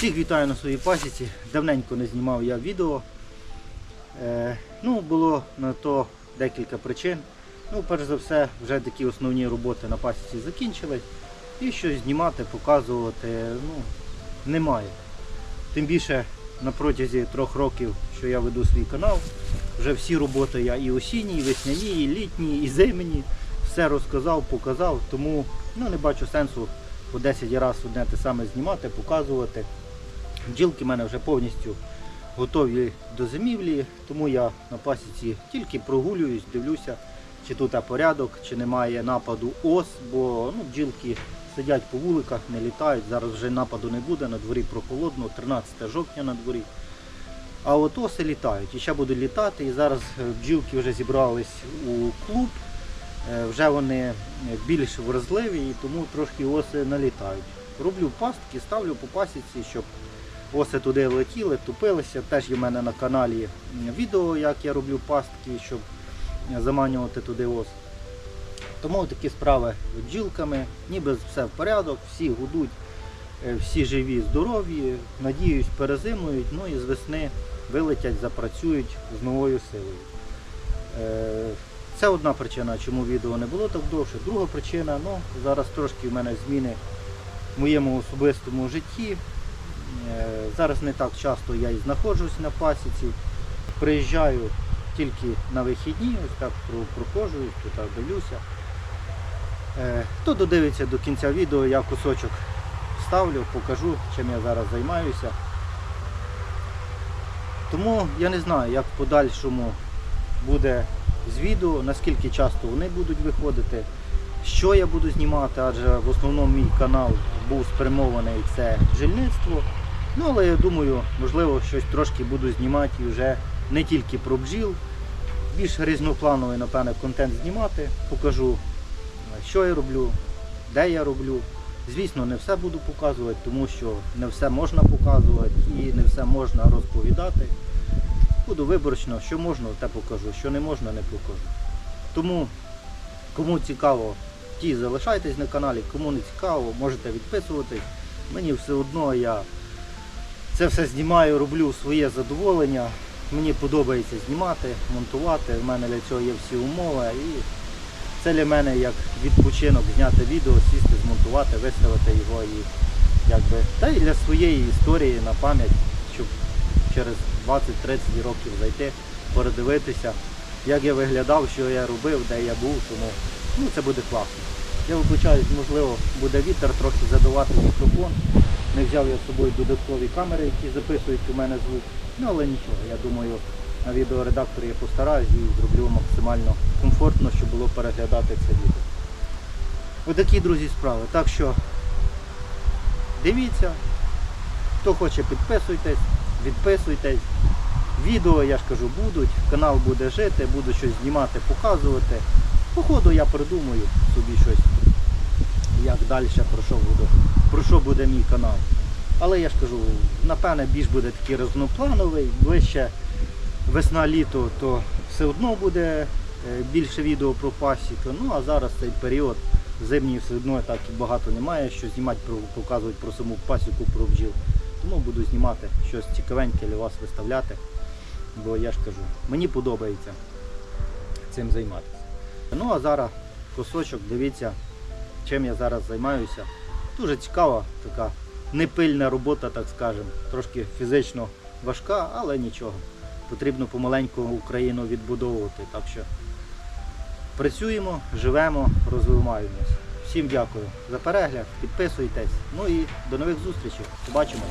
Всіх вітаю на своїй пасіці. Давненько не знімав я відео. Е, ну, було на то декілька причин. Ну, перш за все, вже такі основні роботи на пасіці закінчились. І щось знімати, показувати ну, немає. Тим більше на протязі трьох років, що я веду свій канал, вже всі роботи я і осінні, і весняні, і літні, і зимні, все розказав, показав, тому ну, не бачу сенсу по 10 разів одне те саме знімати, показувати. Бджілки в мене вже повністю готові до зимівлі, тому я на пасіці тільки прогулююсь, дивлюся, чи тут порядок, чи немає нападу ос, бо ну, бджілки сидять по вуликах, не літають. Зараз вже нападу не буде, на дворі прохолодно, 13 жовтня на дворі. А от оси літають. І ще будуть літати. І зараз е, бджілки вже зібрались у клуб. Е, Вже вони е, більш вразливі і тому трошки оси налітають. Роблю пастки, ставлю по пасіці, щоб оси туди летіли, тупилися. Теж є в мене на каналі відео, як я роблю пастки, щоб заманювати туди ос. Тому такі справи з бджілками, ніби все в порядок, всі гудуть, е, всі живі, здорові, надіюсь, перезимують, ну і з весни вилетять, запрацюють з новою силою. Е, Це одна причина, чому відео не було так довше. Друга причина, ну, зараз трошки в мене зміни в моєму особистому житті. Е, Зараз не так часто я і знаходжусь на пасіці. Приїжджаю тільки на вихідні, ось так про- проходжуюсь, тут дивлюся. Е, Хто додивиться до кінця відео, я кусочок ставлю, покажу, чим я зараз займаюся. Тому я не знаю, як в подальшому буде з відео, наскільки часто вони будуть виходити, що я буду знімати, адже в основному мій канал був спрямований це бджільництво. Ну, але я думаю, можливо, щось трошки буду знімати і вже не тільки про бджіл, більш різноплановий, напевне, контент знімати, покажу, що я роблю, де я роблю. Звісно, не все буду показувати, тому що не все можна показувати і не все можна розповідати. Буду виборочно, що можна, те покажу, що не можна, не покажу. Тому, кому цікаво, ті залишайтесь на каналі, кому не цікаво, можете відписуватись. Мені все одно я це все знімаю, роблю своє задоволення. Мені подобається знімати, монтувати. У мене для цього є всі умови. І це для мене як відпочинок зняти відео, сісти, змонтувати, виставити його і якби. Та і для своєї історії на пам'ять, щоб через 20-30 років зайти, передивитися, як я виглядав, що я робив, де я був, тому ну, це буде класно. Я вибачаюсь, можливо, буде вітер трохи задавати мікрофон. Не взяв я з собою додаткові камери, які записують у мене звук. Ну але нічого, я думаю, на відеоредакторі я постараюсь і зроблю максимально комфортно, щоб було переглядати це відео. Отакі, друзі, справи. Так що дивіться, хто хоче підписуйтесь, відписуйтесь. Відео, я ж кажу, будуть, канал буде жити, буду щось знімати, показувати. По ходу я придумаю собі щось, як далі, про що буду, про що буде мій канал. Але я ж кажу, напевне, більш буде такий різноплановий, ближче весна-літо, то все одно буде е, більше відео про пасіку. Ну а зараз цей період зимній все одно так і багато немає, що знімати, показувати про саму пасіку, про бджіл. Тому буду знімати щось цікавеньке для вас виставляти. Бо я ж кажу, мені подобається цим займатися. Ну а зараз кусочок, дивіться, чим я зараз займаюся. Дуже цікава така непильна робота, так скажемо. Трошки фізично важка, але нічого. Потрібно помаленьку Україну відбудовувати. Так що працюємо, живемо, розвиваємось. Всім дякую за перегляд, підписуйтесь. Ну і до нових зустрічей. Побачимо.